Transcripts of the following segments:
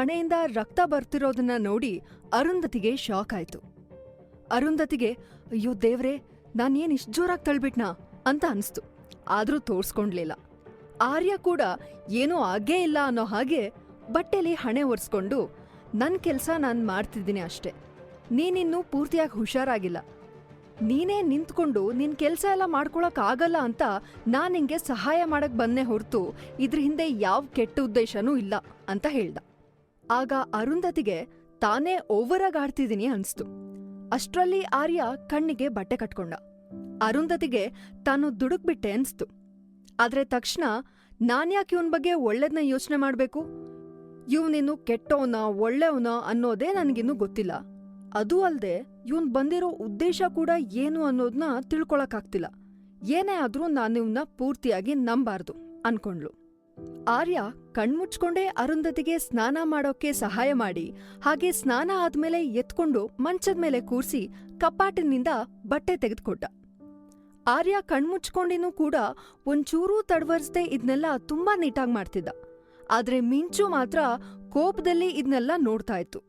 ಹಣೆಯಿಂದ ರಕ್ತ ಬರ್ತಿರೋದನ್ನ ನೋಡಿ ಅರುಂಧತಿಗೆ ಶಾಕ್ ಆಯ್ತು. ಅರುಂಧತಿಗೆ, ಅಯ್ಯೋ ದೇವ್ರೆ ನಾನೇನ್ ಇಷ್ಟು ಜೋರಾಗಿ ತಳ್ಬಿಟ್ನಾ? ಅಂತ ಅನಿಸ್ತು. ಆದ್ರೂ ತೋರ್ಸ್ಕೊಂಡ್ಲಿಲ್ಲ. ಆರ್ಯ ಕೂಡ ಏನೂ ಆಗೇ ಇಲ್ಲ ಅನ್ನೋ ಹಾಗೆ ಬಟ್ಟೆಲಿ ಹಣೆ ಒರೆಸ್ಕೊಂಡು, ನನ್ ಕೆಲ್ಸ ನಾನ್ ಮಾಡ್ತಿದ್ದೀನಿ ಅಷ್ಟೆ. ನೀನಿನ್ನೂ ಪೂರ್ತಿಯಾಗಿ ಹುಷಾರಾಗಿಲ್ಲ. ನೀನೇ ನಿಂತ್ಕೊಂಡು ನಿನ್ ಕೆಲಸ ಎಲ್ಲ ಮಾಡ್ಕೊಳಕ್ಕಾಗಲ್ಲ ಅಂತ ನಾನು ನಿಂಗೆ ಸಹಾಯ ಮಾಡಕ್ ಬಂದೆ ಹೊರತು ಇದ್ರ ಹಿಂದೆ ಯಾವ ಕೆಟ್ಟ ಉದ್ದೇಶನೂ ಇಲ್ಲ, ಅಂತ ಹೇಳ್ದ. ಆಗ ಅರುಂಧತಿಗೆ ತಾನೇ ಓವರಾಗ್ ಆಡ್ತಿದ್ದೀನಿ ಅನ್ಸ್ತು. ಅಷ್ಟ್ರಲ್ಲಿ ಆರ್ಯ ಕಣ್ಣಿಗೆ ಬಟ್ಟೆ ಕಟ್ಕೊಂಡ. ಅರುಂಧತಿಗೆ ತಾನು ದುಡುಕ್ಬಿಟ್ಟೆ ಅನ್ಸ್ತು. ಆದ್ರೆ ತಕ್ಷಣ ನಾನ್ಯಾಕೆ ಇವನ್ ಬಗ್ಗೆ ಒಳ್ಳೇದ್ನ ಯೋಚನೆ ಮಾಡ್ಬೇಕು? ಇವ್ನಿನ್ನು ಕೆಟ್ಟವನ ಒಳ್ಳೆಯವನ ಅನ್ನೋದೇ ನನ್ಗಿನ್ನೂ ಗೊತ್ತಿಲ್ಲ. ಅದೂ ಅಲ್ಲದೆ ಇವನ್ ಬಂದಿರೋ ಉದ್ದೇಶ ಕೂಡ ಏನು ಅನ್ನೋದ್ನ ತಿಳ್ಕೊಳಕ್ಕಾಗ್ತಿಲ್ಲ. ಏನೇ ಆದ್ರೂ ನಾನು ಇವ್ನ ಪೂರ್ತಿಯಾಗಿ ನಂಬಾರ್ದು ಅನ್ಕೊಂಡ್ಲು ಆರ್ಯ ಕಣ್ಮುಚ್ಕೊಂಡೇ ಅರುಂಧತಿಗೆ ಸ್ನಾನ ಮಾಡೋಕೆ ಸಹಾಯ ಮಾಡಿ, ಹಾಗೆ ಸ್ನಾನ ಆದ್ಮೇಲೆ ಎತ್ಕೊಂಡು ಮಂಚದ ಮೇಲೆ ಕೂರ್ಸಿ ಕಪಾಟಿನಿಂದ ಬಟ್ಟೆ ತೆಗೆದುಕೊಟ್ಟ. ಆರ್ಯ ಕಣ್ಮುಚ್ಕೊಂಡಿನೂ ಕೂಡ ಒಂಚೂರೂ ತಡವರ್ಸ್ದೆ ಇದ್ನೆಲ್ಲ ತುಂಬಾ ನೀಟಾಗಿ ಮಾಡ್ತಿದ್ದ. ಆದ್ರೆ ಮಿಂಚು ಮಾತ್ರ ಕೋಪದಲ್ಲಿ ಇದ್ನೆಲ್ಲ ನೋಡ್ತಾ ಇತ್ತು.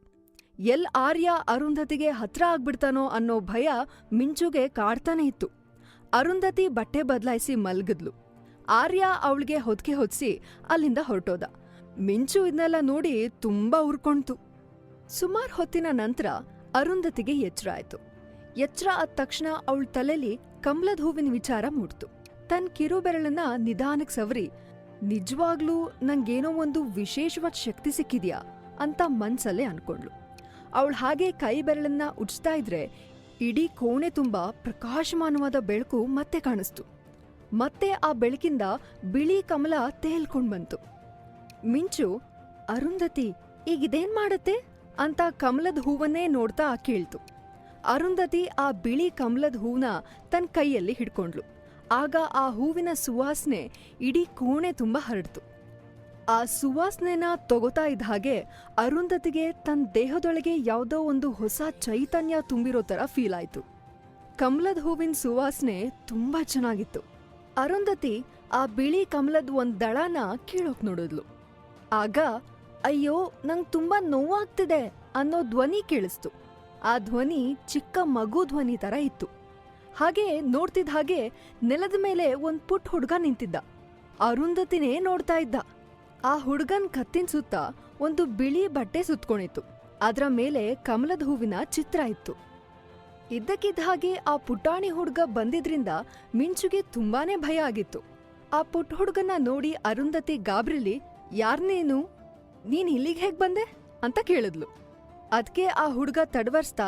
ಎಲ್ ಆರ್ಯ ಅರುಂಧತಿಗೆ ಹತ್ರ ಆಗ್ಬಿಡ್ತಾನೋ ಅನ್ನೋ ಭಯ ಮಿಂಚುಗೆ ಕಾಡ್ತಾನೆ ಇತ್ತು. ಅರುಂಧತಿ ಬಟ್ಟೆ ಬದಲಾಯಿಸಿ ಮಲ್ಗಿದ್ಲು. ಆರ್ಯ ಅವಳಿಗೆ ಹೊದ್ಕೆ ಹೊದಿಸಿ ಅಲ್ಲಿಂದ ಹೊರಟೋದ. ಮಿಂಚು ಇದನ್ನೆಲ್ಲ ನೋಡಿ ತುಂಬಾ ಉರ್ಕೊಂಡ್ತು. ಸುಮಾರು ಹೊತ್ತಿನ ನಂತರ ಅರುಂಧತಿಗೆ ಎಚ್ಚರ ಆಯ್ತು. ಎಚ್ಚರ ಆದ ತಕ್ಷಣ ಅವಳ ತಲೆಲಿ ಕಮಲದ ಹೂವಿನ ವಿಚಾರ ಮೂಡ್ತು. ತನ್ ಕಿರು ಬೆರಳನ್ನ ನಿಧಾನಕ್ ಸವರಿ, ನಿಜವಾಗ್ಲೂ ನಂಗೇನೋ ಒಂದು ವಿಶೇಷವಾದ ಶಕ್ತಿ ಸಿಕ್ಕಿದ್ಯಾ? ಅಂತ ಮನ್ಸಲ್ಲೇ ಅನ್ಕೊಂಡ್ಳು. ಅವಳು ಹಾಗೆ ಕೈ ಬೆರಳನ್ನ ಉಜ್ತಾ ಇದ್ರೆ ಇಡೀ ಕೋಣೆ ತುಂಬಾ ಪ್ರಕಾಶಮಾನವಾದ ಬೆಳಕು ಮತ್ತೆ ಕಾಣಿಸ್ತು. ಮತ್ತೆ ಆ ಬೆಳಕಿಂದ ಬಿಳಿ ಕಮಲ ತೇಲ್ಕೊಂಡ್ ಬಂತು. ಮಿಂಚು, ಅರುಂಧತಿ, ಈಗಿದೇನ್ ಮಾಡತ್ತೆ? ಅಂತ ಕಮಲದ ಹೂವನ್ನೇ ನೋಡ್ತಾ ಕೇಳ್ತು. ಅರುಂಧತಿ ಆ ಬಿಳಿ ಕಮಲದ ಹೂವನ್ನ ತನ್ನ ಕೈಯಲ್ಲಿ ಹಿಡ್ಕೊಂಡ್ಲು ಆಗ ಆ ಹೂವಿನ ಸುವಾಸನೆ ಇಡೀ ಕೋಣೆ ತುಂಬ ಹರಡ್ತು. ಆ ಸುವಾಸನೆನ ತಗೋತಾ ಇದ್ದ ಹಾಗೆ ಅರುಂಧತಿಗೆ ತನ್ನ ದೇಹದೊಳಗೆ ಯಾವುದೋ ಒಂದು ಹೊಸ ಚೈತನ್ಯ ತುಂಬಿರೋ ಥರ ಫೀಲ್ ಆಯಿತು. ಕಮಲದ ಹೂವಿನ ಸುವಾಸನೆ ತುಂಬಾ ಚೆನ್ನಾಗಿತ್ತು. ಅರುಂಧತಿ ಆ ಬಿಳಿ ಕಮಲದ ಒಂದ್ ದಳನ ಕೀಳೋಕ್ ನೋಡಿದ್ಲು. ಆಗ, ಅಯ್ಯೋ, ನಂಗ್ ತುಂಬಾ ನೋವಾಗ್ತಿದೆ ಅನ್ನೋ ಧ್ವನಿ ಕೇಳಿಸ್ತು. ಆ ಧ್ವನಿ ಚಿಕ್ಕ ಮಗು ಧ್ವನಿ ತರ ಇತ್ತು. ಹಾಗೆ ನೋಡ್ತಿದ್ದ ಹಾಗೆ ನೆಲದ ಮೇಲೆ ಒಂದ್ ಪುಟ್ಟ ಹುಡ್ಗ ನಿಂತಿದ್ದ. ಅರುಂಧತಿನೇ ನೋಡ್ತಾ ಇದ್ದ. ಆ ಹುಡ್ಗನ್ ಕತ್ತಿನ ಸುತ್ತ ಒಂದು ಬಿಳಿ ಬಟ್ಟೆ ಸುತ್ಕೊಂಡಿತ್ತು. ಅದರ ಮೇಲೆ ಕಮಲದ ಹೂವಿನ ಚಿತ್ರ ಇತ್ತು. ಇದ್ದಕ್ಕಿದ್ದ ಹಾಗೆ ಆ ಪುಟಾಣಿ ಹುಡುಗ ಬಂದಿದ್ರಿಂದ ಮಿಂಚುಗೆ ತುಂಬಾನೇ ಭಯ ಆಗಿತ್ತು. ಆ ಪುಟ್ ಹುಡುಗನ ನೋಡಿ ಅರುಂಧತಿ ಗಾಬ್ರಿಲಿ, ಯಾರ್ನೇನು? ನೀನ್ ಇಲ್ಲಿಗೆ ಹೇಗ್ ಬಂದೆ? ಅಂತ ಕೇಳಿದ್ಲು. ಅದ್ಕೆ ಆ ಹುಡುಗ ತಡವರ್ಸ್ತಾ,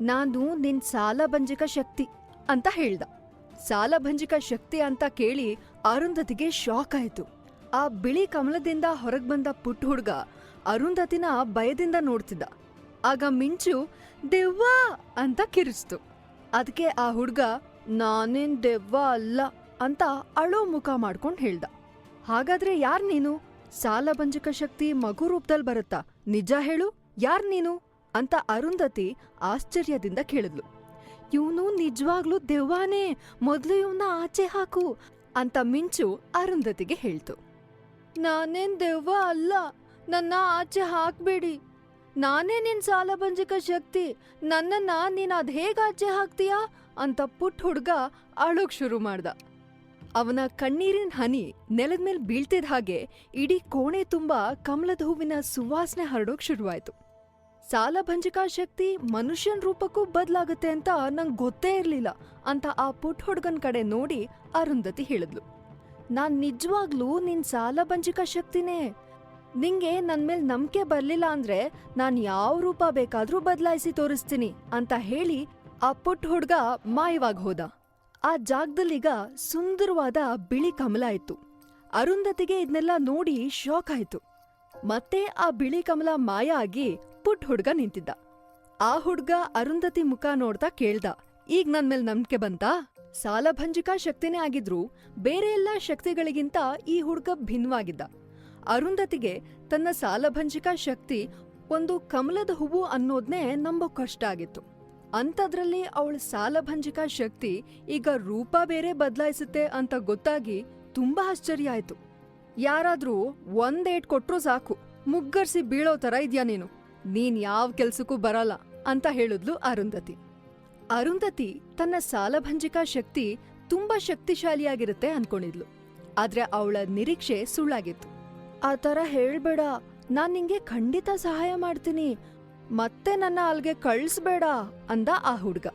ನಾನು ನಿನ್ ಸಾಲಭಂಜಿಕ ಶಕ್ತಿ ಅಂತ ಹೇಳ್ದ. ಸಾಲಭಂಜಿಕ ಶಕ್ತಿ ಅಂತ ಕೇಳಿ ಅರುಂಧತಿಗೆ ಶಾಕ್ ಆಯ್ತು. ಆ ಬಿಳಿ ಕಮಲದಿಂದ ಹೊರಗ್ ಬಂದ ಪುಟ್ಟ ಹುಡುಗ ಅರುಂಧತಿನ ಭಯದಿಂದ ನೋಡ್ತಿದ್ದ. ಆಗ ಮಿಂಚು ದೆವ್ವ ಅಂತ ಕಿರಿಸ್ತು ಅದಕ್ಕೆ ಆ ಹುಡ್ಗ, ನಾನೇನ್ ದೆವ್ವ ಅಲ್ಲ ಅಂತ ಅಳೋ ಮುಖ ಮಾಡ್ಕೊಂಡು ಹೇಳ್ದ. ಹಾಗಾದ್ರೆ ಯಾರ್ ನೀನು? ಸಾಲಭಂಜಕ ಶಕ್ತಿ ಮಗು ರೂಪದಲ್ಲಿ ಬರುತ್ತಾ. ನಿಜ ಹೇಳು, ಯಾರ್ ನೀನು? ಅಂತ ಅರುಂಧತಿ ಆಶ್ಚರ್ಯದಿಂದ ಕೇಳಿದ್ಲು. ಇವನು ನಿಜವಾಗ್ಲೂ ದೆವ್ವಾನೇ, ಮೊದ್ಲು ಇವನ್ನ ಆಚೆ ಹಾಕು ಅಂತ ಮಿಂಚು ಅರುಂಧತಿಗೆ ಹೇಳ್ತು. ನಾನೇನ್ ದೆವ್ವ ಅಲ್ಲ, ನನ್ನ ಆಚೆ ಹಾಕ್ಬೇಡಿ. ನಾನೇ ನಿನ್ ಸಾಲಭಂಜಕ ಶಕ್ತಿ. ನನ್ನನ್ನ ನೀನ್ ಅದ್ ಹೇಗ್ ಆಚೆ ಹಾಕ್ತೀಯಾ? ಅಂತ ಪುಟ್ಟ ಹುಡ್ಗ ಅಳೋಕ್ ಶುರು ಮಾಡ್ದ. ಅವನ ಕಣ್ಣೀರಿನ ಹನಿ ನೆಲದ ಮೇಲೆ ಬೀಳ್ತಿದ್ ಹಾಗೆ ಇಡೀ ಕೋಣೆ ತುಂಬಾ ಕಮಲದ ಹೂವಿನ ಸುವಾಸನೆ ಹರಡೋಕ್ ಶುರುವಾಯ್ತು. ಸಾಲಭಂಜಕ ಶಕ್ತಿ ಮನುಷ್ಯನ್ ರೂಪಕ್ಕೂ ಬದ್ಲಾಗತ್ತೆ ಅಂತ ನಂಗ್ ಗೊತ್ತೇ ಇರ್ಲಿಲ್ಲ ಅಂತ ಆ ಪುಟ್ಟ ಹುಡ್ಗನ್ ಕಡೆ ನೋಡಿ ಅರುಂಧತಿ ಹೇಳಿದ್ಲು. ನಾನ್ ನಿಜವಾಗ್ಲೂ ನಿನ್ ಸಾಲಭಂಜಕ ಶಕ್ತಿನೇ ನಿಂಗೆ ನನ್ ಮೇಲೆ ನಂಬಿಕೆ ಬರ್ಲಿಲ್ಲ ಅಂದ್ರೆ ನಾನ್ ಯಾವ ರೂಪ ಬೇಕಾದ್ರೂ ಬದಲಾಯಿಸಿ ತೋರಿಸ್ತೀನಿ ಅಂತ ಹೇಳಿ ಆ ಪುಟ್ಟ ಹುಡ್ಗ ಮಾಯವಾಗಿ ಹೋದ. ಆ ಜಾಗದಲ್ಲೀಗ ಸುಂದರವಾದ ಬಿಳಿ ಕಮಲ ಇತ್ತು. ಅರುಂಧತಿಗೆ ಇದನ್ನೆಲ್ಲ ನೋಡಿ ಶಾಕ್ ಆಯ್ತು. ಮತ್ತೆ ಆ ಬಿಳಿ ಕಮಲ ಮಾಯ ಆಗಿ ಪುಟ್ಟ ಹುಡ್ಗ ನಿಂತಿದ್ದ. ಆ ಹುಡ್ಗ ಅರುಂಧತಿ ಮುಖ ನೋಡ್ತಾ ಕೇಳ್ದ, ಈಗ ನನ್ ಮೇಲೆ ನಂಬಿಕೆ ಬಂತಾ? ಸಾಲಭಂಜಿಕಾ ಶಕ್ತಿನೇ ಆಗಿದ್ರು ಬೇರೆ ಎಲ್ಲಾ ಶಕ್ತಿಗಳಿಗಿಂತ ಈ ಹುಡ್ಗ ಭಿನ್ನವಾಗಿದ್ದ ಅರುಂಧತಿಗೆ ತನ್ನ ಸಾಲಭಂಜಿಕಾ ಶಕ್ತಿ ಒಂದು ಕಮಲದ ಹೂವು ಅನ್ನೋದ್ನೇ ನಂಬೋ ಕಷ್ಟ ಆಗಿತ್ತು. ಅಂಥದ್ರಲ್ಲಿ ಅವಳ ಸಾಲಭಂಜಿಕಾ ಶಕ್ತಿ ಈಗ ರೂಪ ಬೇರೆ ಬದಲಾಯಿಸುತ್ತೆ ಅಂತ ಗೊತ್ತಾಗಿ ತುಂಬಾ ಆಶ್ಚರ್ಯ ಆಯ್ತು. ಯಾರಾದ್ರೂ ಒಂದೇಟ್ ಕೊಟ್ರೂ ಸಾಕು, ಮುಗ್ಗರ್ಸಿ ಬೀಳೋ ತರ ಇದ್ಯಾ ನೀನು? ನೀನ್ ಯಾವ ಕೆಲ್ಸಕ್ಕೂ ಬರಲ್ಲ ಅಂತ ಹೇಳಿದ್ಲು ಅರುಂಧತಿ. ಅರುಂಧತಿ ತನ್ನ ಸಾಲಭಂಜಿಕಾ ಶಕ್ತಿ ತುಂಬಾ ಶಕ್ತಿಶಾಲಿಯಾಗಿರುತ್ತೆ ಅನ್ಕೊಂಡಿದ್ಲು. ಆದ್ರೆ ಅವಳ ನಿರೀಕ್ಷೆ ಸುಳ್ಳಾಗಿತ್ತು. ಆ ತರ ಹೇಳ್ಬೇಡ. ನಾನ್ ನಿಂಗೆ ಖಂಡಿತ ಸಹಾಯ ಮಾಡ್ತೀನಿ. ಮತ್ತೆ ನನ್ನ ಅಲ್ಗೆ ಕಳ್ಸ್ಬೇಡ ಅಂದ ಆ ಹುಡ್ಗ.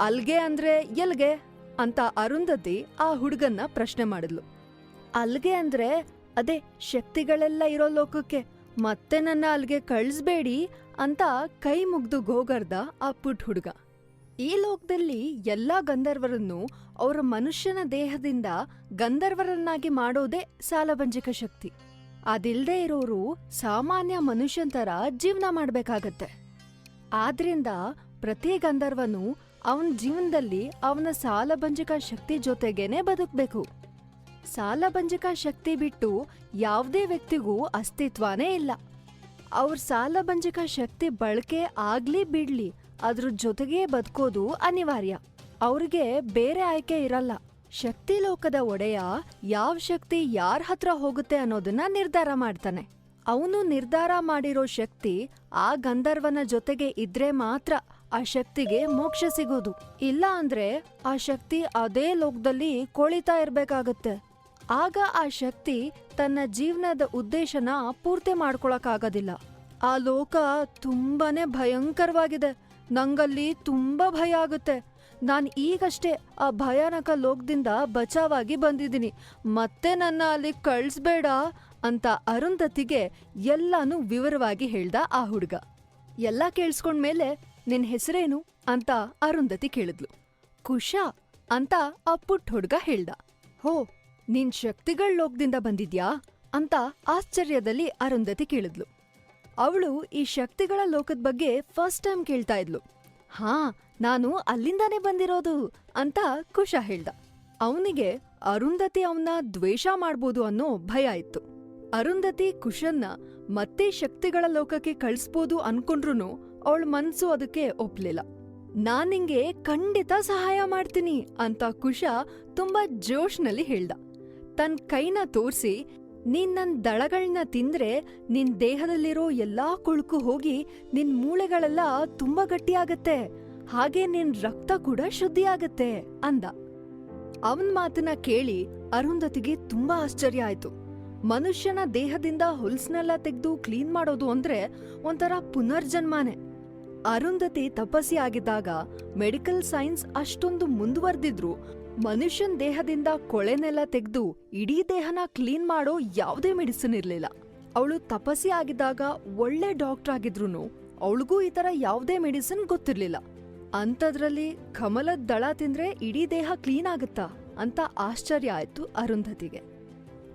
ಅಲ್ಗೆ ಅಂದ್ರೆ ಎಲ್ಗೆ ಅಂತ ಅರುಂಧತಿ ಆ ಹುಡ್ಗನ್ನ ಪ್ರಶ್ನೆ ಮಾಡಿದ್ಲು. ಅಲ್ಗೆ ಅಂದ್ರೆ ಅದೇ ಶಕ್ತಿಗಳೆಲ್ಲ ಇರೋ ಲೋಕಕ್ಕೆ ಮತ್ತೆ ನನ್ನ ಅಲ್ಗೆ ಕಳ್ಸ್ಬೇಡಿ ಅಂತ ಕೈ ಮುಗ್ದು ಗೋಗರ್ದ ಆ ಪುಟ್ ಹುಡ್ಗ. ಈ ಲೋಕದಲ್ಲಿ ಎಲ್ಲಾ ಗಂಧರ್ವರನ್ನು ಅವರ ಮನುಷ್ಯನ ದೇಹದಿಂದ ಗಂಧರ್ವರನ್ನಾಗಿ ಮಾಡೋದೇ ಸಾಲಭಂಜಕ ಶಕ್ತಿ. ಅದಿಲ್ದೇ ಇರೋರು ಸಾಮಾನ್ಯ ಮನುಷ್ಯನ್ ತರ ಜೀವನ ಮಾಡಬೇಕಾಗತ್ತೆ. ಆದ್ರಿಂದ ಪ್ರತಿ ಗಂಧರ್ವನು ಅವನ ಜೀವನದಲ್ಲಿ ಅವನ ಸಾಲಭಂಜಕ ಶಕ್ತಿ ಜೊತೆಗೇನೆ ಬದುಕಬೇಕು. ಸಾಲಭಂಜಕ ಶಕ್ತಿ ಬಿಟ್ಟು ಯಾವುದೇ ವ್ಯಕ್ತಿಗೂ ಅಸ್ತಿತ್ವನೇ ಇಲ್ಲ. ಅವ್ರ ಸಾಲಭಂಜಕ ಶಕ್ತಿ ಬಳಕೆ ಆಗ್ಲಿ ಬಿಡ್ಲಿ ಅದ್ರ ಜೊತೆಗೇ ಬದುಕೋದು ಅನಿವಾರ್ಯ. ಅವ್ರಿಗೆ ಬೇರೆ ಆಯ್ಕೆ ಇರಲ್ಲ. ಶಕ್ತಿ ಲೋಕದ ಒಡೆಯ ಯಾವ ಶಕ್ತಿ ಯಾರ ಹತ್ರ ಹೋಗುತ್ತೆ ಅನ್ನೋದನ್ನ ನಿರ್ಧಾರ ಮಾಡ್ತಾನೆ. ಅವನು ನಿರ್ಧಾರ ಮಾಡಿರೋ ಶಕ್ತಿ ಆ ಗಂಧರ್ವನ ಜೊತೆಗೆ ಇದ್ರೆ ಮಾತ್ರ ಆ ಶಕ್ತಿಗೆ ಮೋಕ್ಷ ಸಿಗೋದು. ಇಲ್ಲ ಅಂದ್ರೆ ಆ ಶಕ್ತಿ ಅದೇ ಲೋಕದಲ್ಲಿ ಕೊಳಿತಾ ಇರ್ಬೇಕಾಗತ್ತೆ. ಆಗ ಆ ಶಕ್ತಿ ತನ್ನ ಜೀವನದ ಉದ್ದೇಶನ ಪೂರ್ತಿ ಮಾಡ್ಕೊಳಕ್ಕಾಗೋದಿಲ್ಲ. ಆ ಲೋಕ ತುಂಬಾನೇ ಭಯಂಕರವಾಗಿದೆ. ನಂಗಲ್ಲಿ ತುಂಬಾ ಭಯ ಆಗುತ್ತೆ. ನಾನ್ ಈಗಷ್ಟೇ ಆ ಭಯಾನಕ ಲೋಕದಿಂದ ಬಚಾವಾಗಿ ಬಂದಿದ್ದೀನಿ. ಮತ್ತೆ ನನ್ನ ಅಲ್ಲಿ ಕಳಿಸ್ಬೇಡ ಅಂತ ಅರುಂಧತಿಗೆ ಎಲ್ಲಾನು ವಿವರವಾಗಿ ಹೇಳ್ದ ಆ ಹುಡುಗ. ಎಲ್ಲ ಕೇಳಿಸ್ಕೊಂಡ್ಮೇಲೆ, ನಿನ್ ಹೆಸರೇನು? ಅಂತ ಅರುಂಧತಿ ಕೇಳಿದ್ಲು. ಕುಶಾ ಅಂತ ಆ ಪುಟ್ಟ ಹುಡುಗ ಹೇಳ್ದ. ಹೋ, ನಿನ್ ಶಕ್ತಿಗಳ ಲೋಕದಿಂದ ಬಂದಿದ್ಯಾ? ಅಂತ ಆಶ್ಚರ್ಯದಲ್ಲಿ ಅರುಂಧತಿ ಕೇಳಿದ್ಲು. ಅವಳು ಈ ಶಕ್ತಿಗಳ ಲೋಕದ ಬಗ್ಗೆ ಫಸ್ಟ್ ಟೈಮ್ ಕೇಳ್ತಾ ಇದ್ಲು. ಹಾ, ನಾನು ಅಲ್ಲಿಂದಾನೇ ಬಂದಿರೋದು ಅಂತ ಕುಶ ಹೇಳ್ದ. ಅವನಿಗೆ ಅರುಂಧತಿ ಅವನ್ನ ದ್ವೇಷ ಮಾಡ್ಬೋದು ಅನ್ನೋ ಭಯ ಇತ್ತು. ಅರುಂಧತಿ ಕುಶನ್ನ ಮತ್ತೆ ಶಕ್ತಿಗಳ ಲೋಕಕ್ಕೆ ಕಳಿಸ್ಬೋದು ಅನ್ಕೊಂಡ್ರು ಅವಳ ಮನ್ಸು ಅದಕ್ಕೆ ಒಪ್ಲಿಲ್ಲ. ನಾನ್ ನಿಂಗೆ ಖಂಡಿತ ಸಹಾಯ ಮಾಡ್ತೀನಿ ಅಂತ ಕುಶ ತುಂಬಾ ಜೋಶ್ನಲ್ಲಿ ಹೇಳ್ದ. ತನ್ ಕೈನ ತೋರ್ಸಿ ನೀನ್ ನನ್ ದಳಗಳನ್ನ ತಿಂದ್ರೆ ನಿನ್ ದೇಹದಲ್ಲಿರೋ ಎಲ್ಲಾ ಕೊಳುಕು ಹೋಗಿ ನಿನ್ ಮೂಳೆಗಳೆಲ್ಲ ತುಂಬಾ ಗಟ್ಟಿಯಾಗತ್ತೆ. ಹಾಗೆ ನಿನ್ ರಕ್ತ ಕೂಡ ಶುದ್ಧಿ ಆಗತ್ತೆ ಅಂದ. ಅವನ್ ಮಾತನ್ನ ಕೇಳಿ ಅರುಂಧತಿಗೆ ತುಂಬಾ ಆಶ್ಚರ್ಯ ಆಯ್ತು. ಮನುಷ್ಯನ ದೇಹದಿಂದ ಹೊಲ್ಸ್ನೆಲ್ಲ ತೆಗೆದು ಕ್ಲೀನ್ ಮಾಡೋದು ಅಂದ್ರೆ ಒಂಥರ ಪುನರ್ಜನ್ಮಾನೆ. ಅರುಂಧತಿ ತಪಸ್ಸಿ ಆಗಿದ್ದಾಗ ಮೆಡಿಕಲ್ ಸೈನ್ಸ್ ಅಷ್ಟೊಂದು ಮುಂದುವರ್ದಿದ್ರು ಮನುಷ್ಯನ್ ದೇಹದಿಂದ ಕೊಳೆನೆಲ್ಲ ತೆಗೆದು ಇಡೀ ದೇಹನ ಕ್ಲೀನ್ ಮಾಡೋ ಯಾವುದೇ ಮೆಡಿಸಿನ್ ಇರಲಿಲ್ಲ. ಅವಳು ತಪಸ್ಸಿ ಆಗಿದ್ದಾಗ ಒಳ್ಳೆ ಡಾಕ್ಟರ್ ಆಗಿದ್ರು ಅವಳಿಗೂ ಈ ತರ ಯಾವುದೇ ಮೆಡಿಸಿನ್ ಗೊತ್ತಿರ್ಲಿಲ್ಲ. ಅಂಥದ್ರಲ್ಲಿ ಕಮಲದ ದಳ ತಿಂದ್ರೆ ಇಡೀ ದೇಹ ಕ್ಲೀನ್ ಆಗುತ್ತಾ ಅಂತ ಆಶ್ಚರ್ಯ ಆಯ್ತು ಅರುಂಧತಿಗೆ.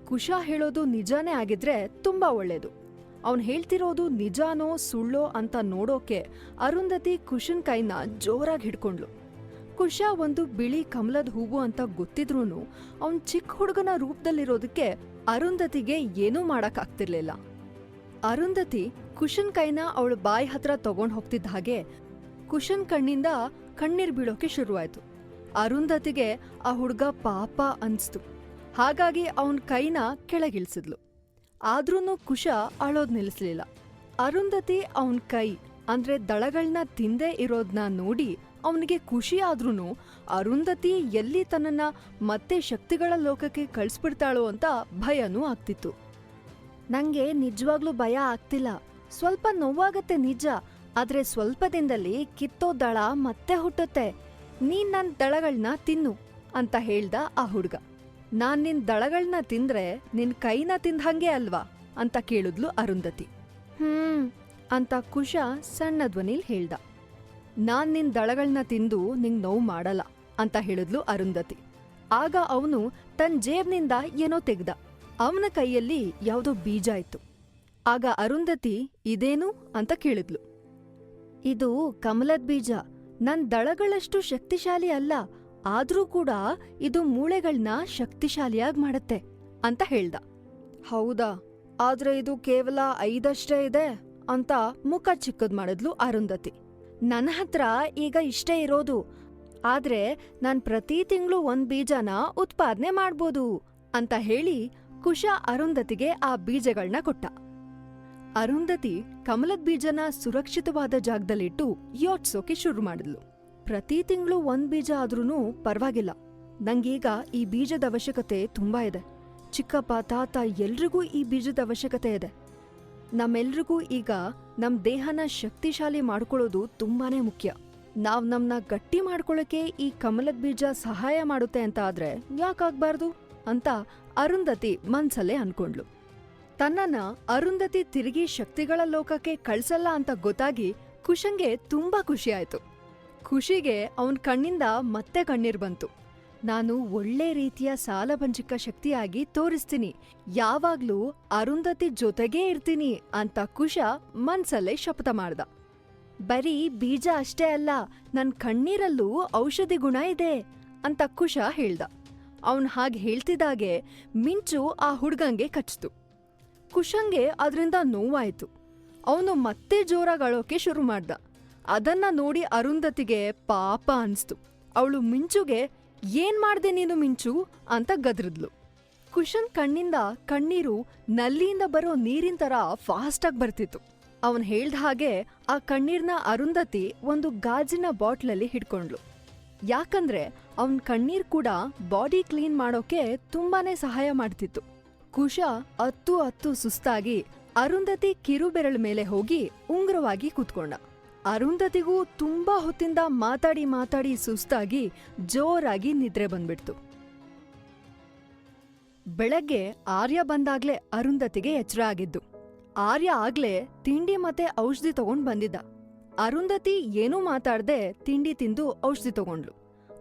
ಕುಶ ಹೇಳೋದು ನಿಜಾನೇ ಆಗಿದ್ರೆ ತುಂಬಾ ಒಳ್ಳೇದು. ಅವನ್ ಹೇಳ್ತಿರೋದು ನಿಜಾನೋ ಸುಳ್ಳೋ ಅಂತ ನೋಡೋಕೆ ಅರುಂಧತಿ ಕುಶನ್ ಕೈನ ಜೋರಾಗಿ ಹಿಡ್ಕೊಂಡ್ಲು ಕುಶ ಒಂದು ಬಿಳಿ ಕಮಲದ ಹೂವು ಅಂತ ಗೊತ್ತಿದ್ರೂನು ಅವನ್ ಚಿಕ್ಕ ಹುಡುಗನ ರೂಪದಲ್ಲಿರೋದಕ್ಕೆ ಅರುಂಧತಿಗೆ ಏನೂ ಮಾಡಕ್ಕಾಗ್ತಿರ್ಲಿಲ್ಲ. ಅರುಂಧತಿ ಕುಶನ್ ಕೈನ ಅವಳ ಬಾಯಿ ಹತ್ರ ತಗೊಂಡ್ ಹೋಗ್ತಿದ್ದ ಹಾಗೆ ಕುಶನ್ ಕಣ್ಣಿಂದ ಕಣ್ಣೀರ್ ಬೀಳೋಕೆ ಶುರುವಾಯ್ತು. ಅರುಂಧತಿಗೆ ಆ ಹುಡುಗ ಪಾಪ ಅನ್ಸ್ತು. ಹಾಗಾಗಿ ಅವನ್ ಕೈನ ಕೆಳಗಿಳಿಸಿದ್ಲು. ಆದ್ರೂ ಕುಶ ಅಳೋದ್ ನಿಲ್ಲಿಸ್ಲಿಲ್ಲ ಅರುಂಧತಿ ಅವನ್ ಕೈ ಅಂದ್ರೆ ದಳಗಳನ್ನ ತಿಂದೇ ಇರೋದ್ನ ನೋಡಿ ಅವನಿಗೆ ಖುಷಿ ಅರುಂಧತಿ ಎಲ್ಲಿ ತನ್ನನ್ನ ಮತ್ತೆ ಶಕ್ತಿಗಳ ಲೋಕಕ್ಕೆ ಕಳಿಸ್ಬಿಡ್ತಾಳೋ ಅಂತ ಭಯನೂ ಆಗ್ತಿತ್ತು. ನಂಗೆ ನಿಜವಾಗ್ಲೂ ಭಯ ಆಗ್ತಿಲ್ಲ. ಸ್ವಲ್ಪ ನೋವಾಗತ್ತೆ ನಿಜ, ಆದ್ರೆ ಸ್ವಲ್ಪ ದಿನದಲ್ಲಿ ಕಿತ್ತೋ ದಳ ಮತ್ತೆ ಹುಟ್ಟುತ್ತೆ. ನೀನ್ ನನ್ನ ದಳಗಳನ್ನ ತಿನ್ನು ಅಂತ ಹೇಳ್ದ ಆ ಹುಡ್ಗ. ನಾನ್ ನಿನ್ ದಳಗಳನ್ನ ತಿಂದ್ರೆ ನಿನ್ ಕೈನ ತಿಂದ್ಹಂಗೆ ಅಲ್ವಾ ಅಂತ ಕೇಳಿದ್ಲು ಅರುಂಧತಿ. ಹ್ಮ್ ಅಂತ ಕುಶ ಸಣ್ಣ ಧ್ವನಿಲ್ ಹೇಳ್ದ. ನಾನ್ ನಿನ್ ದಳಗಳನ್ನ ತಿಂದು ನಿಂಗ್ ನೋವು ಮಾಡಲ್ಲ ಅಂತ ಹೇಳಿದ್ಲು ಅರುಂಧತಿ. ಆಗ ಅವನು ತನ್ ಜೇಬ್ನಿಂದ ಏನೋ ತೆಗ್ದ. ಅವನ ಕೈಯಲ್ಲಿ ಯಾವುದೋ ಬೀಜ ಇತ್ತು. ಆಗ ಅರುಂಧತಿ, ಇದೇನು? ಅಂತ ಕೇಳಿದ್ಲು. ಇದು ಕಮಲದ್ ಬೀಜ. ನನ್ ದಳಗಳಷ್ಟು ಶಕ್ತಿಶಾಲಿ ಅಲ್ಲ. ಆದ್ರೂ ಕೂಡ ಇದು ಮೂಳೆಗಳನ್ನ ಶಕ್ತಿಶಾಲಿಯಾಗಿ ಮಾಡತ್ತೆ, ಅಂತ ಹೇಳ್ದ. ಹೌದಾ? ಆದ್ರೆ ಇದು ಕೇವಲ ಐದಷ್ಟೇ ಇದೆ, ಅಂತ ಮುಖ ಚಿಕ್ಕದ್ ಮಾಡಿದ್ಲು ಅರುಂಧತಿ. ನನ್ನ ಹತ್ರ ಈಗ ಇಷ್ಟೇ ಇರೋದು. ಆದ್ರೆ ನಾನ್ ಪ್ರತಿ ತಿಂಗಳು ಒಂದ್ ಬೀಜನ ಉತ್ಪಾದನೆ ಮಾಡ್ಬೋದು ಅಂತ ಹೇಳಿ ಕುಶ ಅರುಂಧತಿಗೆ ಆ ಬೀಜಗಳನ್ನ ಕೊಟ್ಟ. ಅರುಂಧತಿ ಕಮಲದ ಬೀಜನ ಸುರಕ್ಷಿತವಾದ ಜಾಗದಲ್ಲಿಟ್ಟು ಯೋಚ್ಸೋಕೆ ಶುರು ಮಾಡಿದ್ಲು. ಪ್ರತಿ ತಿಂಗಳು ಒಂದ್ ಬೀಜ ಆದ್ರೂ ಪರವಾಗಿಲ್ಲ. ನಂಗೀಗ ಈ ಬೀಜದ ಅವಶ್ಯಕತೆ ತುಂಬಾ ಇದೆ. ಚಿಕ್ಕಪ್ಪ, ತಾತ ಎಲ್ರಿಗೂ ಈ ಬೀಜದ ಅವಶ್ಯಕತೆ ಇದೆ. ನಮ್ಮೆಲ್ರಿಗೂ ಈಗ ನಮ್ ದೇಹನ ಶಕ್ತಿಶಾಲಿ ಮಾಡ್ಕೊಳ್ಳೋದು ತುಂಬಾನೇ ಮುಖ್ಯ. ನಾವ್ ನಮ್ಮನ್ನ ಗಟ್ಟಿ ಮಾಡ್ಕೊಳ್ಳೋಕೆ ಈ ಕಮಲದ ಬೀಜ ಸಹಾಯ ಮಾಡುತ್ತೆ ಅಂತ ಆದ್ರೆ ಯಾಕಾಗ್ಬಾರ್ದು ಅಂತ ಅರುಂಧತಿ ಮನ್ಸಲ್ಲೇ ಅನ್ಕೊಂಡ್ಲು ತನ್ನನ್ನ ಅರುಂಧತಿ ತಿರುಗಿ ಶಕ್ತಿಗಳ ಲೋಕಕ್ಕೆ ಕಳ್ಸಲ್ಲ ಅಂತ ಗೊತ್ತಾಗಿ ಕುಶಂಗೆ ತುಂಬಾ ಖುಷಿ ಖುಷಿಗೆ ಅವನ ಕಣ್ಣಿಂದ ಮತ್ತೆ ಕಣ್ಣೀರು ಬಂತು. ನಾನು ಒಳ್ಳೆ ರೀತಿಯ ಸಾಲಭಂಜಿಕ ಶಕ್ತಿಯಾಗಿ ತೋರಿಸ್ತೀನಿ. ಯಾವಾಗ್ಲೂ ಅರುಂಧತಿ ಜೊತೆಗೇ ಇರ್ತೀನಿ ಅಂತ ಕುಶ ಮನ್ಸಲ್ಲೇ ಶಪಥ ಮಾಡ್ದ. ಬರೀ ಬೀಜ ಅಷ್ಟೇ ಅಲ್ಲ, ನನ್ ಕಣ್ಣೀರಲ್ಲೂ ಔಷಧಿ ಗುಣ ಇದೆ ಅಂತ ಕುಶ ಹೇಳ್ದ. ಅವನ್ ಹಾಗೆ ಹೇಳ್ತಿದ್ದಾಗೆ ಮಿಂಚು ಆ ಹುಡ್ಗಂಗೆ ಕಚ್ತು ಕುಶಂಗೆ ಅದರಿಂದ ನೋವಾಯ್ತು. ಅವನು ಮತ್ತೆ ಜೋರಾಗಳೋಕೆ ಶುರು ಮಾಡ್ದ. ಅದನ್ನ ನೋಡಿ ಅರುಂಧತಿಗೆ ಪಾಪ ಅನ್ಸ್ತು. ಅವಳು ಮಿಂಚುಗೆ ಏನ್ ಮಾಡ್ದೆ ನೀನು ಮಿಂಚು? ಅಂತ ಗದ್ರದ್ಲು. ಕುಶನ್ ಕಣ್ಣಿಂದ ಕಣ್ಣೀರು ನಲ್ಲಿಯಿಂದ ಬರೋ ನೀರಿನ ತರ ಫಾಸ್ಟಾಗಿ ಬರ್ತಿತ್ತು. ಅವನ್ ಹೇಳ್ದ ಹಾಗೆ ಆ ಕಣ್ಣೀರ್ನ ಅರುಂಧತಿ ಒಂದು ಗಾಜಿನ ಬಾಟ್ಲಲ್ಲಿ ಹಿಡ್ಕೊಂಡ್ಲು ಯಾಕಂದ್ರೆ ಅವನ್ ಕಣ್ಣೀರ್ ಕೂಡ ಬಾಡಿ ಕ್ಲೀನ್ ಮಾಡೋಕೆ ತುಂಬಾನೇ ಸಹಾಯ ಮಾಡ್ತಿತ್ತು. ಕುಶ ಅತ್ತು ಅತ್ತು ಸುಸ್ತಾಗಿ ಅರುಂಧತಿ ಕಿರುಬೆರಳ ಮೇಲೆ ಹೋಗಿ ಉಂಗ್ರವಾಗಿ ಕೂತ್ಕೊಂಡ. ಅರುಂಧತಿಗೂ ತುಂಬಾ ಹೊತ್ತಿಂದ ಮಾತಾಡಿ ಮಾತಾಡಿ ಸುಸ್ತಾಗಿ ಜೋರಾಗಿ ನಿದ್ರೆ ಬಂದ್ಬಿಡ್ತು. ಬೆಳಗ್ಗೆ ಆರ್ಯ ಬಂದಾಗ್ಲೇ ಅರುಂಧತಿಗೆ ಎಚ್ಚರ ಆಗಿದ್ದು. ಆರ್ಯ ಆಗ್ಲೇ ತಿಂಡಿ ಮತ್ತೆ ಔಷಧಿ ತಗೊಂಡ್ ಬಂದಿದ್ದ. ಅರುಂಧತಿ ಏನೂ ಮಾತಾಡ್ದೆ ತಿಂಡಿ ತಿಂದು ಔಷಧಿ ತಗೊಂಡ್ಲು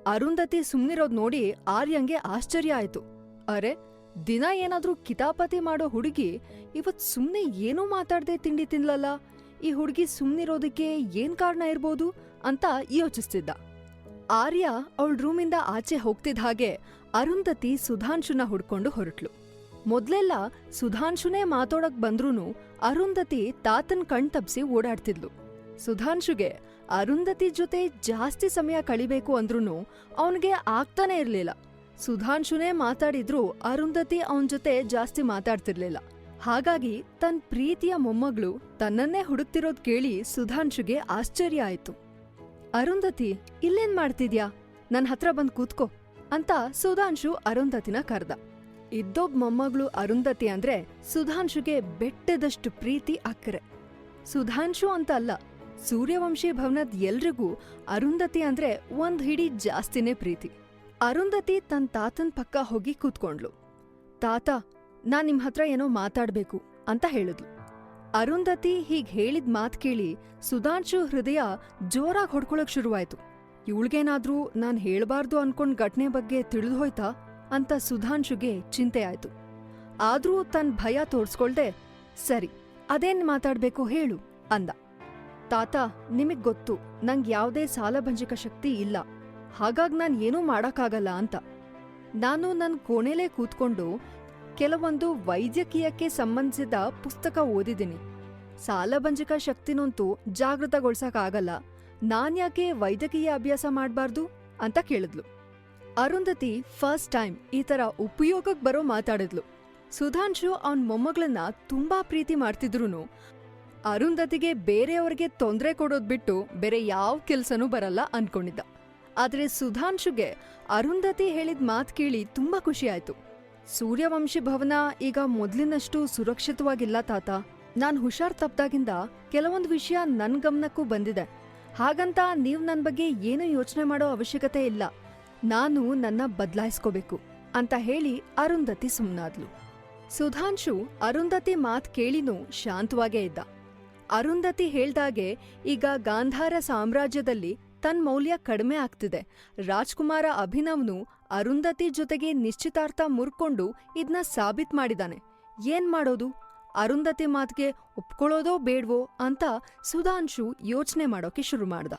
ಅರುಂಧತಿ ಸುಮ್ನಿರೋದ್ ನೋಡಿ ಆರ್ಯಂಗೆ ಆಶ್ಚರ್ಯ ಆಯ್ತು. ಅರೆ, ದಿನ ಏನಾದ್ರೂ ಕಿತಾಪತಿ ಮಾಡೋ ಹುಡುಗಿ ಇವತ್ ಸುಮ್ನೆ ಏನೂ ಮಾತಾಡ್ದೆ ತಿಂಡಿ ತಿನ್ಲಲ್ಲ? ಈ ಹುಡುಗಿ ಸುಮ್ಮನಿರೋದಕ್ಕೆ ಏನ್ ಕಾರಣ ಇರ್ಬೋದು ಅಂತ ಯೋಚಿಸ್ತಿದ್ದ. ಆರ್ಯ ಅವಳ ರೂಮಿಂದ ಆಚೆ ಹೋಗ್ತಿದ್ದ ಹಾಗೆ ಅರುಂಧತಿ ಸುಧಾಂಶುನ ಹುಡ್ಕೊಂಡು ಹೊರಟ್ಲು. ಮೊದ್ಲೆಲ್ಲ ಸುಧಾಂಶುನೇ ಮಾತಾಡಕ್ ಬಂದ್ರೂ ಅರುಂಧತಿ ತಾತನ್ ಕಣ್ ತಪ್ಸಿ ಓಡಾಡ್ತಿದ್ಲು. ಸುಧಾಂಶುಗೆ ಅರುಂಧತಿ ಜೊತೆ ಜಾಸ್ತಿ ಸಮಯ ಕಳಿಬೇಕು ಅಂದ್ರೂ ಅವನಿಗೆ ಆಗ್ತಾನೆ ಇರ್ಲಿಲ್ಲ. ಸುಧಾಂಶುನೇ ಮಾತಾಡಿದ್ರು ಅರುಂಧತಿ ಅವನ ಜೊತೆ ಜಾಸ್ತಿ ಮಾತಾಡ್ತಿರ್ಲಿಲ್ಲ. ಹಾಗಾಗಿ ತನ್ ಪ್ರೀತಿಯ ಮೊಮ್ಮಗಳು ತನ್ನನ್ನೇ ಹುಡುಕ್ತಿರೋದ್ ಕೇಳಿ ಸುಧಾಂಶುಗೆ ಆಶ್ಚರ್ಯ ಆಯ್ತು. ಅರುಂಧತಿ, ಇಲ್ಲೇನ್ ಮಾಡ್ತಿದ್ಯಾ? ನನ್ ಹತ್ರ ಬಂದ್ ಕೂತ್ಕೋ ಅಂತ ಸುಧಾಂಶು ಅರುಂಧತಿನ ಕರ್ದ. ಇದ್ದೊಬ್ ಮೊಮ್ಮಗಳು ಅರುಂಧತಿ ಅಂದ್ರೆ ಸುಧಾಂಶುಗೆ ಬೆಟ್ಟದಷ್ಟು ಪ್ರೀತಿ ಅಕ್ಕರೆ. ಸುಧಾಂಶು ಅಂತ ಅಲ್ಲ, ಸೂರ್ಯವಂಶಿ ಭವನದ್ ಎಲ್ರಿಗೂ ಅರುಂಧತಿ ಅಂದ್ರೆ ಒಂದ್ ಹಿಡಿ ಜಾಸ್ತಿನೇ ಪ್ರೀತಿ. ಅರುಂಧತಿ ತನ್ ತಾತನ್ ಪಕ್ಕ ಹೋಗಿ ಕೂತ್ಕೊಂಡ್ಲು ತಾತ ನಾನ್ ನಿಮ್ ಹತ್ರ ಏನೋ ಮಾತಾಡ್ಬೇಕು ಅಂತ ಹೇಳಿದ್ಲು. ಅರುಂಧತಿ ಹೀಗ್ ಹೇಳಿದ್ ಮಾತ್ ಕೇಳಿ ಸುಧಾಂಶು ಹೃದಯ ಜೋರಾಗ್ ಹೊಡ್ಕೊಳಕ್ ಶುರುವಾಯ್ತು. ಇವ್ಳ್ಗೇನಾದ್ರೂ ನಾನ್ ಹೇಳ್ಬಾರ್ದು ಅನ್ಕೊಂಡ್ ಘಟನೆ ಬಗ್ಗೆ ತಿಳಿದು ಹೋಯ್ತಾ ಅಂತ ಸುಧಾಂಶುಗೆ ಚಿಂತೆ ಆಯ್ತು. ಆದ್ರೂ ತನ್ ಭಯ ತೋರ್ಸ್ಕೊಳ್ದೆ, ಸರಿ, ಅದೇನ್ ಮಾತಾಡ್ಬೇಕು ಹೇಳು, ಅಂದ. ತಾತ, ನಿಮಗ್ ಗೊತ್ತು, ನಂಗ್ ಯಾವ್ದೇ ಸಾಲಭಂಜಕ ಶಕ್ತಿ ಇಲ್ಲ. ಹಾಗಾಗ್ ನಾನ್ ಏನೂ ಮಾಡಕ್ಕಾಗಲ್ಲ, ಅಂತ. ನಾನು ನನ್ ಕೋಣೆಲೇ ಕೂತ್ಕೊಂಡು ಕೆಲವೊಂದು ವೈದ್ಯಕೀಯಕ್ಕೆ ಸಂಬಂಧಿಸಿದ ಪುಸ್ತಕ ಓದಿದ್ದೀನಿ. ಸಾಲಭಂಜಕ ಶಕ್ತಿನಂತೂ ಜಾಗೃತಗೊಳ್ಸಕ್ಕಾಗಲ್ಲ. ನಾನ್ಯಾಕೆ ವೈದ್ಯಕೀಯ ಅಭ್ಯಾಸ ಮಾಡಬಾರ್ದು? ಅಂತ ಕೇಳಿದ್ಲು. ಅರುಂಧತಿ ಫಸ್ಟ್ ಟೈಮ್ ಈ ಥರ ಉಪಯೋಗಕ್ಕೆ ಬರೋ ಮಾತಾಡಿದ್ಲು. ಸುಧಾಂಶು ಅವನ್ ಮೊಮ್ಮಗಳನ್ನ ತುಂಬಾ ಪ್ರೀತಿ ಮಾಡ್ತಿದ್ರು ಅರುಂಧತಿಗೆ ಬೇರೆಯವ್ರಿಗೆ ತೊಂದ್ರೆ ಕೊಡೋದ್ ಬಿಟ್ಟು ಬೇರೆ ಯಾವ ಕೆಲ್ಸನೂ ಬರಲ್ಲ ಅನ್ಕೊಂಡಿದ್ದ. ಆದ್ರೆ ಸುಧಾಂಶುಗೆ ಅರುಂಧತಿ ಹೇಳಿದ ಮಾತು ಕೇಳಿ ತುಂಬಾ ಖುಷಿ ಆಯ್ತು. ಸೂರ್ಯವಂಶಿ ಭವನ ಈಗ ಮೊದಲಿನಷ್ಟು ಸುರಕ್ಷಿತವಾಗಿಲ್ಲ, ತಾತ. ನಾನ್ ಹುಷಾರ್ ತಪ್ಪದಾಗಿಂದ ಕೆಲವೊಂದು ವಿಷಯ ನನ್ ಗಮನಕ್ಕೂ ಬಂದಿದೆ. ಹಾಗಂತ ನೀವ್ ನನ್ ಬಗ್ಗೆ ಏನೂ ಯೋಚನೆ ಮಾಡೋ ಅವಶ್ಯಕತೆ ಇಲ್ಲ. ನಾನು ನನ್ನ ಬದಲಾಯಿಸ್ಕೋಬೇಕು, ಅಂತ ಹೇಳಿ ಅರುಂಧತಿ ಸುಮ್ನಾದ್ಲು. ಸುಧಾಂಶು ಅರುಂಧತಿ ಮಾತ್ ಕೇಳಿನೂ ಶಾಂತವಾಗೇ ಇದ್ದ. ಅರುಂಧತಿ ಹೇಳ್ದಾಗೆ ಈಗ ಗಾಂಧಾರ ಸಾಮ್ರಾಜ್ಯದಲ್ಲಿ ತನ್ ಮೌಲ್ಯ ಕಡಿಮೆ ಆಗ್ತಿದೆ. ರಾಜ್ಕುಮಾರ ಅಭಿನವ್ನು ಅರುಂಧತಿ ಜೊತೆಗೆ ನಿಶ್ಚಿತಾರ್ಥ ಮುರ್ಕೊಂಡು ಇದ್ನ ಸಾಬೀತ್ ಮಾಡಿದಾನೆ. ಏನ್ ಮಾಡೋದು? ಅರುಂಧತಿ ಮಾತ್ಗೆ ಒಪ್ಕೊಳ್ಳೋದೋ ಬೇಡ್ವೋ ಅಂತ ಸುಧಾಂಶು ಯೋಚನೆ ಮಾಡೋಕೆ ಶುರು ಮಾಡ್ದ.